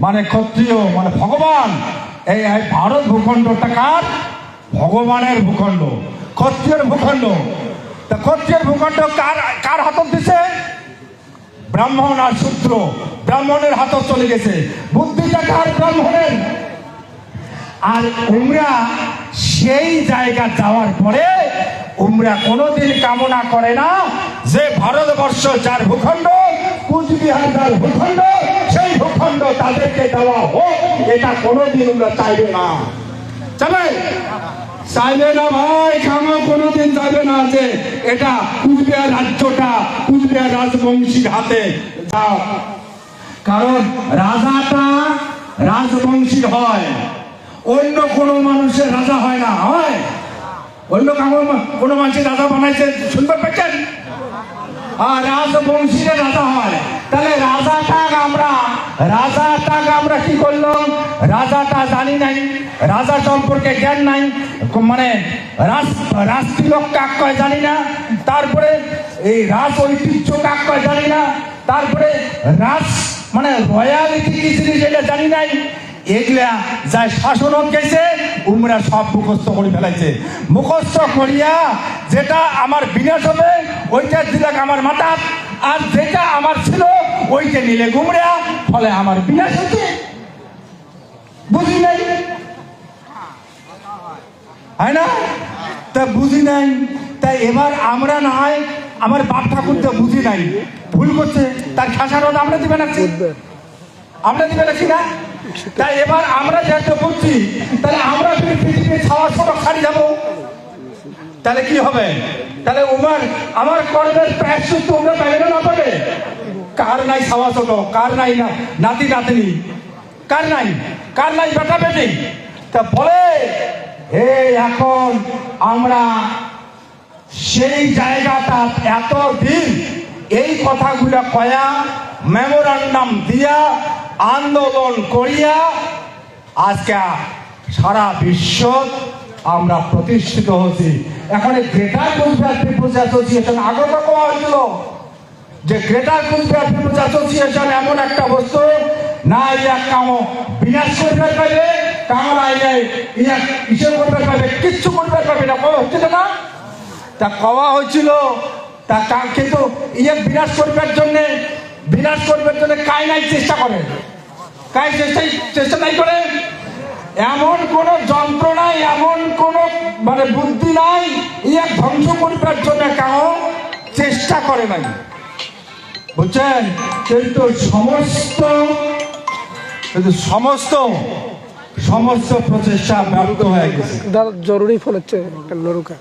মানে ক্ষত্রিয় মানে ভগবান। এই ভারত ভূখণ্ডটা কার? ভগবানের ভূখণ্ড। ক্ষত্রিয়ের ভূখণ্ড। তা ক্ষত্রিয়ের ভূখণ্ড কার কার হাতত দিছে? ব্রাহ্মণ আর সূত্র ব্রাহ্মণের হাতত চলে গেছে। বুদ্ধিটা কার? ব্রাহ্মণের। আর উমরা সেই জায়গা যাওয়ার পরে উমরা কোনোদিন কামনা করে না যে ভারতবর্ষ যার ভূখণ্ড, কুচবিহার যার ভূখণ্ড তাদেরকে দেওয়া হোক, এটা কোনোদিন উমরা চাইবে না। চাবে চাইবে না ভাই, খামা, কোনোদিন যাবে না যে এটা কুচবিহার রাজ্যটা, কুচবিহার রাজবংশীর হাতে যাও। কারণ রাজাটা রাজবংশীর হয়। অন্য কোনো মানুষের রাজা হয় না, হয়? অন্য কামো কোনো মানুষের রাজা বানাইছে শুনতে পেয়েছেন রাজবংশীর রাজা হয়। তাহলে রাজাটা আমরা রাজাটা আমরা কি করলাম? রাজাটা জানি নাই, রাজা সম্পর্কে জ্ঞান নাই মানে রাজ রাজতিলক কাক কয় জানি না, তারপরে এই রাজ ঐতিহ্য কাক কয় জানি না, তারপরে রাজ মানে রয়্যালিটি কি জিনিস এটা জানি নাই এগুলা যা শাসন গেছে উমরা সব মুখস্থ করে ফেলাইছে। মুখস্থ করিয়া যেটা আমার বিনাশ হবে ওইটা দিলাক আমার মাথা আর যেটা আমার ছিল ওইটা নিলে গুমরা ফলে আমার বিনাশ হচ্ছে বুঝি নাই? হয় না? তা বুঝি নাই। তাই এবার আমরা না হয় আমার বাপ ঠাকুর তো বুঝি নাই। ভুল করছে। তার খাসারত আমরা দিবে না আমরা দিবে নাকি না? তাই এবার আমরা যেহেতু বুঝছি, তাহলে আমরা যদি পৃথিবীর ছাওয়া সড়ক ছাড়ি যাব, তাহলে কি হবে? তাহলে উমার আমার কর্মের প্রায়শ্চিত তোমরা পাবে না পাবে? কার নাই ছাওয়া ছোট, কার নাই না, নাতি নাতনি? কার নাই? কার নাই বেটা বেটি? তা বলে, হে এখন আমরা সেই জায়গাটা এত দিন এই কথাগুলো কয়া মেমোরান্ডাম দিয়া আন্দোলন করিয়া আজকে সারা বিশ্ব আমরা প্রতিষ্ঠিত হচ্ছি এখন গ্রেটার কুচবিহার পিপুলস অ্যাসোসিয়েশন আগত কোয়া হয়েছিল যে গ্রেটার কুচবিহার পিপুলস অ্যাসোসিয়েশন এমন একটা বস্তু, না ইয়া কাম বিনাশ করবে পাবে কামনা ইয়া ইয়া ইসে করবে পাবে কিচ্ছু করবে পাবে না কবে হচ্ছিল না? তা কওয়া হয়েছিল তা কিন্তু ইয়ে বিনাশ করবার জন্য বিনাশ করবার জন্য কাই নাই চেষ্টা করে। কাই চেষ্টাই চেষ্টা নাই করে? এমন কোন যন্ত্র নাই এমন কোন মানে বুদ্ধি নাই ইয়ে ধ্বংস করবার জন্য কাউ চেষ্টা করে নাই। বুঝছেন? কিন্তু সমস্ত কিন্তু সমস্ত সমস্ত প্রচেষ্টা ব্যর্থ হয়ে গেছে। জরুরি ফোন হচ্ছে একটা নরুকা।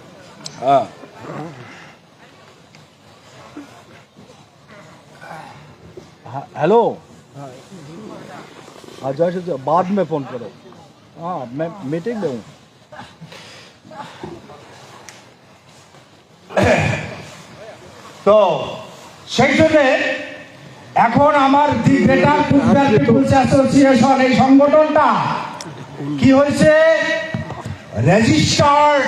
हेलो हाँ जैसे जो- बाद में फ़ोन करो हाँ मैं मीटिंग में हूँ তো সেই জন্য এখন আমার the greater football peoples association এই সংগঠনটা কি হয়েছে রেজিস্টার্ড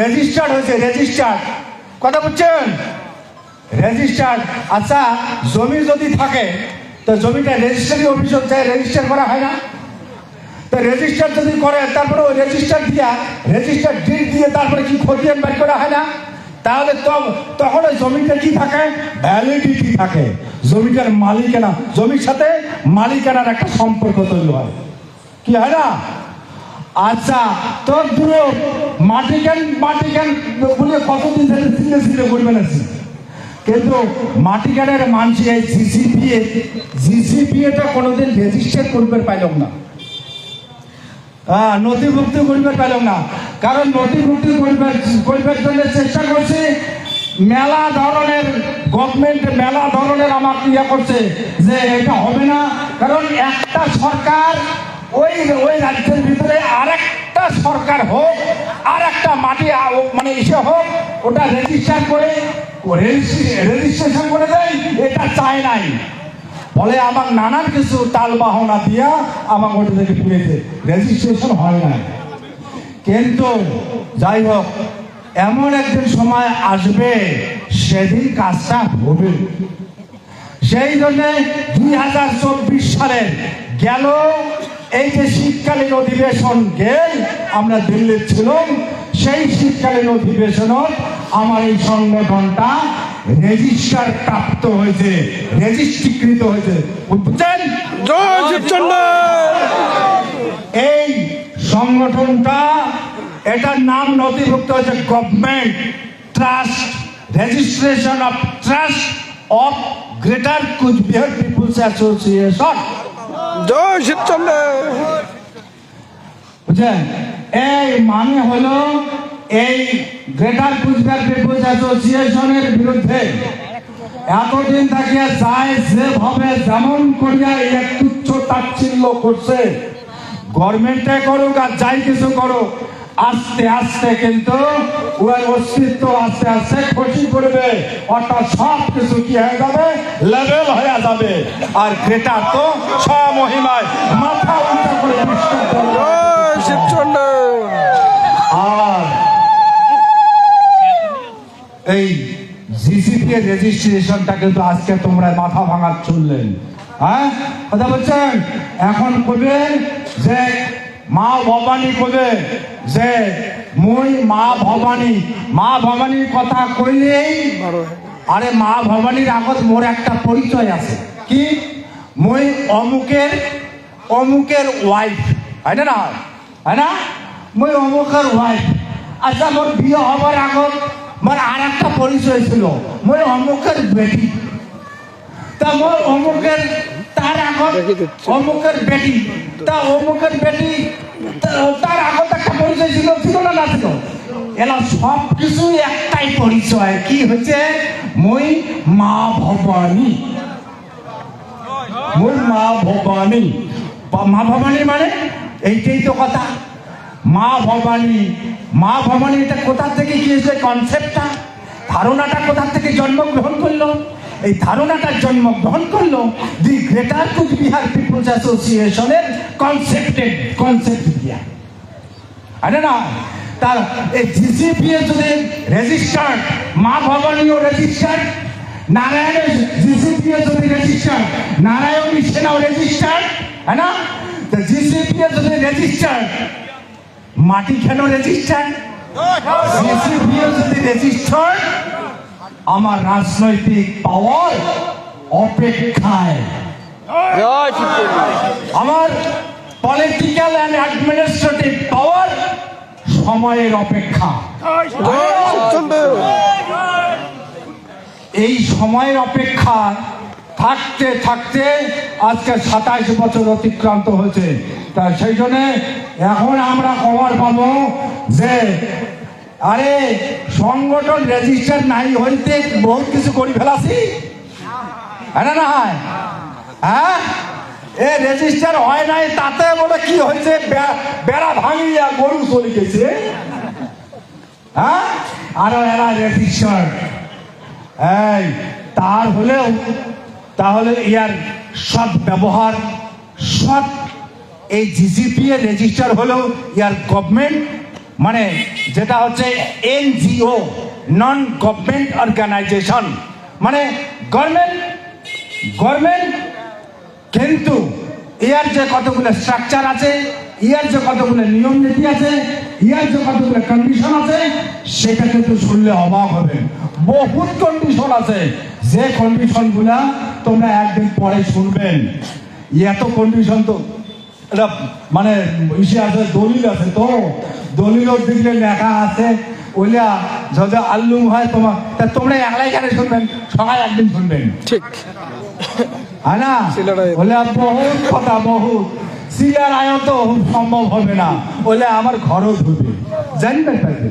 রেজিস্টার্ড হয়েছে রেজিস্টার্ড কথা বুঝছেন রেজিস্টার্ড আচ্ছা জমি যদি থাকে, তো জমিটা রেজিস্ট্রারি অফিসে যায়, রেজিস্টার করা হয় না? তো রেজিস্টার যদি করে, তারপরে ওই রেজিস্টার দিয়া, রেজিস্টার ডিট দিয়ে তারপরে কি খতিয়ান বের করা হয় না? তাহলে তখন ওই জমিটা কি থাকে? ভ্যালিডিটি থাকে। জমিটার মালিকানা, জমির সাথে মালিকানার একটা সম্পর্ক তৈরি হয়। কি হয় না? আচ্ছা তোর দূর মাটি কেন মাটি কেন বলে কতদিন ধরে সিলে সিলে করবেন আছে কিন্তু মাটি কেনের মানসি এই জিসিপিএ জিসিপিএটা কোনোদিন রেজিস্টার করবে পাইলাম না। হ্যাঁ নথিভুক্ত করিবার পাইলাম না। কারণ নথিভুক্ত করিবার করিবার জন্য চেষ্টা করছি, মেলা ধরনের গভর্নমেন্ট মেলা ধরনের আমার ইয়ে করছে যে এটা হবে না। কারণ একটা সরকার ওই ওই রাজ্যের ভিতরে আরেকটা সরকার হোক আর একটা মাটি মানে ইসে হোক, ওটা রেজিস্টার করে রেজিস্ট্রেশন করে দেয়, এটা চায় নাই। বলে আমার নানান কিছু তাল বাহনা দিয়া আমার ওটা থেকে তুলেছে রেজিস্ট্রেশন হয় না কিন্তু যাই হোক এমন একদিন সময় আসবে, সেদিন কাজটা হবে। সেই জন্যে দুই হাজার চব্বিশ সালের গেল, এই যে শীতকালীন অধিবেশন গেল, আমরা দিল্লির ছিলাম সেই শীতকালীন অধিবেশনত আমার এই সংগঠনটা রেজিস্টার প্রাপ্ত হয়েছে রেজিস্ট্রিকৃত হয়েছে। বুঝছেন? এই সংগঠনটা এটার নাম নথিভুক্ত হয়েছে government trust registration of trust of greater Coochbehar peoples association জয় শিবচন্দ্র! বুঝছেন? এই মানে হলো এই গ্রেটার কুচবিহার পিপুলস অ্যাসোসিয়েশনের বিরুদ্ধে এতদিন থাকিয়া যায় যেভাবে যেমন করিয়া এই তুচ্ছ তাচ্ছিল্য করছে গভর্নমেন্টে করুক আর যাই কিছু করুক, আস্তে আস্তে কিন্তু ওর অস্তিত্ব আস্তে আস্তে ক্ষতি করবে অর্থাৎ সব কিছু কি হয়ে যাবে? লেভেল হয়ে যাবে। আর গ্রেটার তো স্বমহিমায় মাথা উঁচা করে বিশ্বাস করবে। জয় শিবচন্দ্র আর এই এর রেজিস্ট্রেশনটা কিন্তু আজকে তোমরা মাথা ভাঙার চললেন। হ্যাঁ? কথা বলছেন? এখন কবেন যে মা ভবানী কবে যে মুই মা ভবানী, মা ভবানীর কথা কইলেই আরে মা ভবানীর আগত মোর একটা পরিচয় আছে। কি? মই অমুকের অমুকের ওয়াইফ হয় না না? হয় না? মই অমুকের ওয়াইফ আচ্ছা মোর বিয়ে হবার আগত মোর আর একটা পরিচয় ছিল। মই অমুকের বেটি। তা মোর অমুকের তার আগত অমুকের বেটি। তা অমুকের বেটি তা- তার আগত একটা পরিচয় ছিল ছিল না না ছিল? এলা সব কিছু একটাই পরিচয়। কি হচ্ছে মই মা ভবানী। মই মা ভবানী। বা- মা ভবানী মানে? এইটাই তো কথা। মা ভবানী মা ভবানী, এটা কোথা থেকে কি হয়েছে কনসেপ্টটা ধারণাটা কোথা থেকে জন্মগ্রহণ করল? এই ধারণাটা জন্মগ্রহণ করল দি গ্রেটার কুচবিহার পিপুলস অ্যাসোসিয়েশনের কনসেপ্টেড কনসেপ্ট দিয়া আরে না, তার এই জিসিপি এর যদি রেজিস্টার্ড মা ভবানীও রেজিস্টার্ড নারায়ণের জিসিপি এর যদি রেজিস্টার্ড নারায়ণী সেনাও রেজিস্টার্ড হ্যাঁ না? তো জিসিপি এর যদি রেজিস্টার্ড মাটি কেন জিসিপি এর যদি রেজিস্টার্ড আমার রাজনৈতিক পাওয়ার অপেক্ষায়। আমার পলিটিক্যাল অ্যান্ড অ্যাডমিনিস্ট্রেটিভ পাওয়ার সময়ের অপেক্ষা। এই সময়ের অপেক্ষা থাকতে থাকতে আজকে সাতাইশ বছর অতিক্রান্ত হয়েছে। তা সেই জন্য এখন আমরা খবর পাবো যে, আরে, সংগঠন রেজিস্টার নাই হইতে বহুত কিছু করি ফেলাছি। হ্যাঁ না হয়? এ রেজিস্টার হয় নাই, তাতে বলে কি হয়েছে? বেড়া ভাঙিয়া গরু চলে গেছে। হ্যাঁ? আরও এরা রেজিস্টার এই, তার হলেও তাহলে ইয়ার সৎ ব্যবহার, সৎ এই জিজিপি এর রেজিস্টার হলেও ইয়ার গভর্নমেন্ট মানে যেটা হচ্ছে এনজিও নন গভর্নমেন্ট অর্গানাইজেশন মানে গভর্নমেন্ট গভর্নমেন্ট কিন্তু ইয়ার যে কতগুলো স্ট্রাকচার আছে, ইয়ার যে কতগুলো নিয়ম নীতি আছে ইয়ার যে কন্ডিশন আছে সেটা কিন্তু শুনলে অবাক হবে। বহুত কন্ডিশন আছে। যে কন্ডিশনগুলা তোমরা একদিন পরে শুনবেন। এত কন্ডিশন তো এটা মানে ইসে আছে দলিল আছে তো। দলিল দিকে লেখা আছে ওইলা যদি আল্লুম হয় তোমার তা তোমরা একলাই কেন শুনবেন? সবাই একদিন শুনবেন। ঠিক। হয় না। বহুত কথা বহুত। সিলার আয়ন তো সম্ভব হবে না। বলে আমার ঘরও ধুবে। জানবেন তাকে?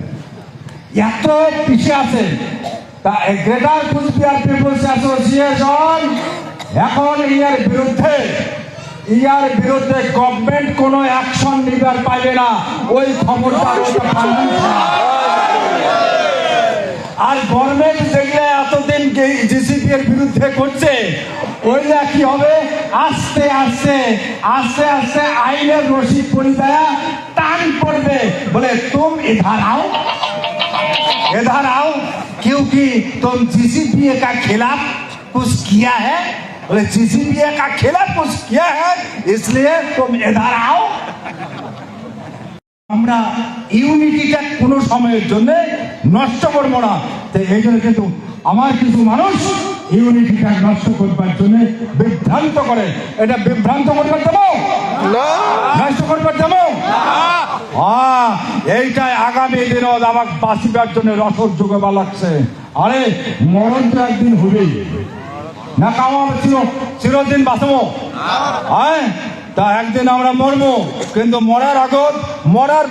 এত পিছিয়ে আছে। তা গ্রেটার কুচবিহার পিপুলস অ্যাসোসিয়েশন এখন ইয়ার বিরুদ্ধে ইয়ার বিরুদ্ধে গভর্নমেন্ট কোনো অ্যাকশন নিবার পাইবে না। ওই ছাড়া। আর গভর্নমেন্ট যেগুলো এতদিন জিসিপি এর বিরুদ্ধে করছে ওইটা কি হবে আস্তে আস্তে আস্তে আস্তে আইনের রশিদ পরি দেয়া টান পড়বে বলে তুম इधर आओ इधर आओ क्योंकि तुम जीसीपीए का खिलाफ कुछ किया है बोले जीसीपीए का खिलाफ कुछ किया है इसलिए तुम इधर आओ আমরা ইউনিটিটা কোনো সময়ের জন্য নষ্ট করবো না তো এই জন্য কিন্তু আমার কিছু মানুষ ইউনিটিটা নষ্ট করবার জন্য বিভ্রান্ত করে। এটা বিভ্রান্ত করবার দেবো নষ্ট করবার দেবো এইটাই আগামী দিন আমার বাঁচিবার জন্য রসদ যোগাবা লাগছে। আরে মরণ তো একদিন হবেই। না কামাবো চির চিরদিন বাঁচবো? হ্যাঁ তা একদিন আমরা মরবো, কিন্তু মরার আগত, মরার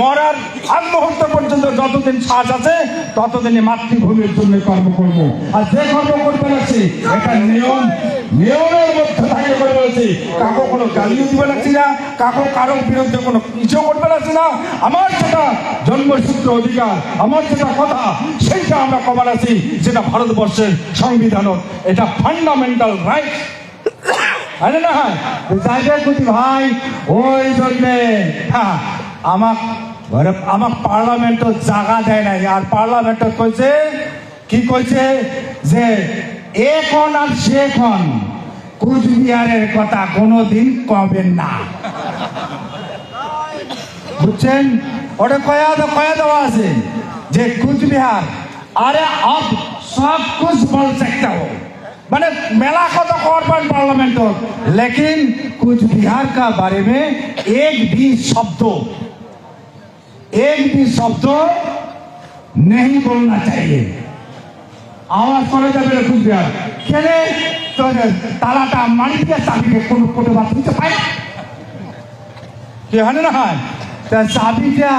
মরার আগ মুহূর্ত পর্যন্ত যতদিন শ্বাস আছে, ততদিনই মাতৃভূমির জন্য কর্ম করব। আর যে কর্ম করতে লাগছি এটা নিয়ম, নিয়মের মধ্যে থাকে করে বলছি। কাকো কোনো গালিও দিবে লাগছি না কাকো কারোর বিরুদ্ধে কোনো কিছু করবে লাগছি না আমার যেটা জন্মসূত্র অধিকার, আমার যেটা কথা, সেইটা আমরা কবার আছি, যেটা ভারতবর্ষের সংবিধানত। এটা ফান্ডামেন্টাল রাইট হয় না, হ্যাঁ। হয়। যাদের ভাই। ওই জন্যে। হ্যাঁ আমাক আমাক পার্লামেন্টত জায়গা দেয় নাই। আর পার্লামেন্টত কইছে, কি কইছে? যে এখন আর সেখন কুচবিহারের কথা কোনোদিন কবেন না। বুঝছেন? ওটা কয়া কয়া দেওয়া আছে? যে কুচবিহার, আরে আপ সব কুছ বল সকতা मैंने मेला को तो कॉर्बन पार्लियामेंट हो लेकिन कुछ बिहार का बारे में एक भी शब्द एक भी शब्द नहीं बोलना चाहिए আওয়াজ করে যাবে রে কুচবিহার কেনে তোর তালাটা মারি দিয়ে চাবিকে কোনো কোনো বাদ দিতে পারে কি হয় না হয় তা চাবিটা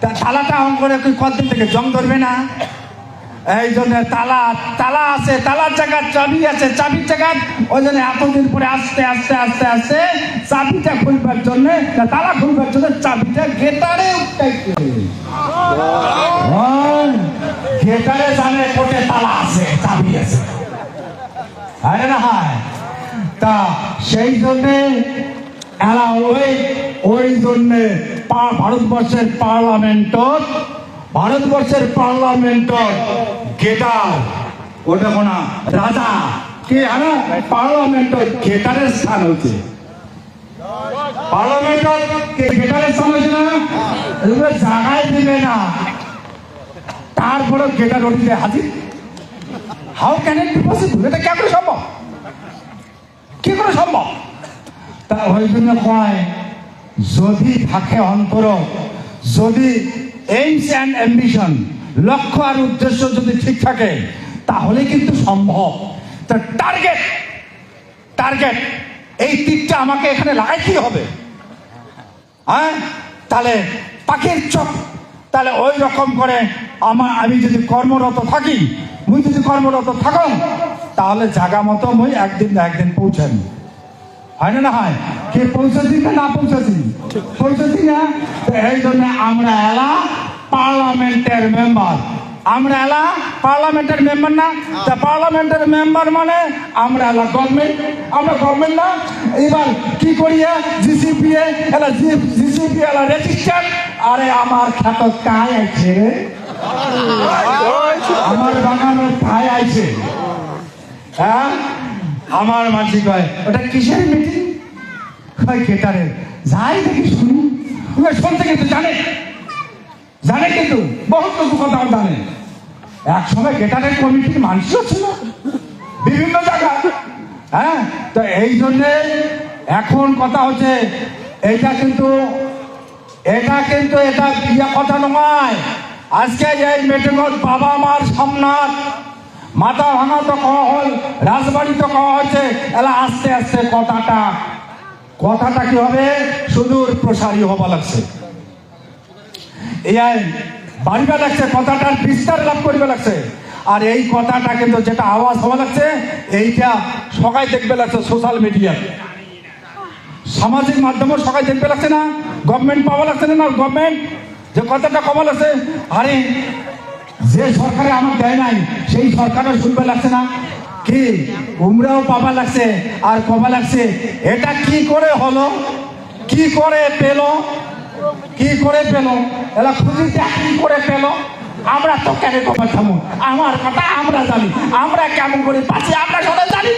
তা তালাটা অন করে কি কতদিন থেকে জং ধরবে না এই জন্য তালা তালা আছে তালার জায়গায় চাবি আছে চাবির জায়গায় ওই জন্য এতদিন পরে আস্তে আস্তে আস্তে আস্তে চাবিটা খুলবার জন্য তালা খুলবার জন্য চাবিটা গেটারে উঠাইছে। হ্যাঁ, গেটারে জানে কোটে তালা আছে চাবি আছে। আরে না হয়। তা সেই জন্যে এরা ওই ওই জন্যে ভারতবর্ষের পার্লামেন্টত ভারতবর্ষের পার্লামেন্টত গেটার, ওটা কোনা রাজা? কে হ্যাঁ পার্লামেন্টত গেটারের স্থান হচ্ছে পার্লামেন্টত কে গেটারের স্থান হচ্ছে না? জাগায় দিবে না। তারপরে গেটার ওটিতে হাজির। How can it be possible এটা কে করে সম্ভব? কি করে সম্ভব? তা ওই জন্য কয়, যদি থাকে অন্তর, যদি এইমস অ্যান্ড অ্যাম্বিশন লক্ষ্য আর উদ্দেশ্য যদি ঠিক থাকে তাহলে কিন্তু সম্ভব। তা টার্গেট টার্গেট এই তীরটা আমাকে এখানে লাগাইতেই হবে। হ্যাঁ? তাহলে পাখির চোখ, তাহলে ওই রকম করে আমার আমি যদি কর্মরত থাকি, মুই যদি কর্মরত থাকুন তাহলে জাগা মতো মুই একদিন না একদিন পৌঁছানি হয় না না হয়? কে পৌঁছাছি না না পৌঁছাছি? পৌঁছাছি না? তো এই জন্য আমরা এলা পার্লামেন্টের মেম্বার। আমরা এলা পার্লামেন্টের মেম্বার না? তা পার্লামেন্টের মেম্বার মানে আমরা এলা গভর্নমেন্ট আমরা গভর্নমেন্ট না? এবার কি করিয়া জিসিপি এলা জিসিপি এলা রেজিস্টার আরে আমার খ্যাত কায় আছে আমার বাগানো কায় আছে। হ্যাঁ? আমার মাঝি কয়, ওটা কিসের মিটিং? কয় কেটারের যাই দেখি শুনি। শুনতে কিন্তু জানে। জানে কিন্তু, বহুত কিছু কথা জানে। এক সময় গেটারের কমিটির মানুষও ছিল, বিভিন্ন জায়গায় হ্যাঁ তো এই জন্যে এখন কথা হচ্ছে এটা কিন্তু এটা কিন্তু এটা কথা নয়। আজকে এই মিটিংত বাবা মার সামনাত মাথা ভাঙা তো কওয়া হল, রাজবাড়ি তো কওয়া হচ্ছে। এলা আস্তে আস্তে কথাটা কথাটা কি হবে? সুদূর প্রসারী হবা লাগছে। এই বাড়িবা লাগছে, কথাটার বিস্তার লাভ করিবা লাগছে। আর এই কথাটা কিন্তু যেটা আওয়াজ হওয়া লাগছে, এইটা সবাই দেখবে লাগছে সোশ্যাল মিডিয়া সামাজিক মাধ্যমে সবাই দেখবে লাগছে না গভর্নমেন্ট পাওয়া লাগছে না গভর্নমেন্ট যে কথাটা কমা লাগছে, আরে, যে সরকারে আমার দেয় নাই সেই সরকারও শুনবে লাগছে না? কি? উমরাও পাবা লাগছে, আর কবা লাগছে, এটা কি করে হলো? কি করে পেল? কি করে পেল? এরা খুঁজিটা কি করে পেল? আমরা তো কেন থামুন আমার কথা আমরা জানি। আমরা কেমন করে পাচ্ছি আমরা সবাই জানি।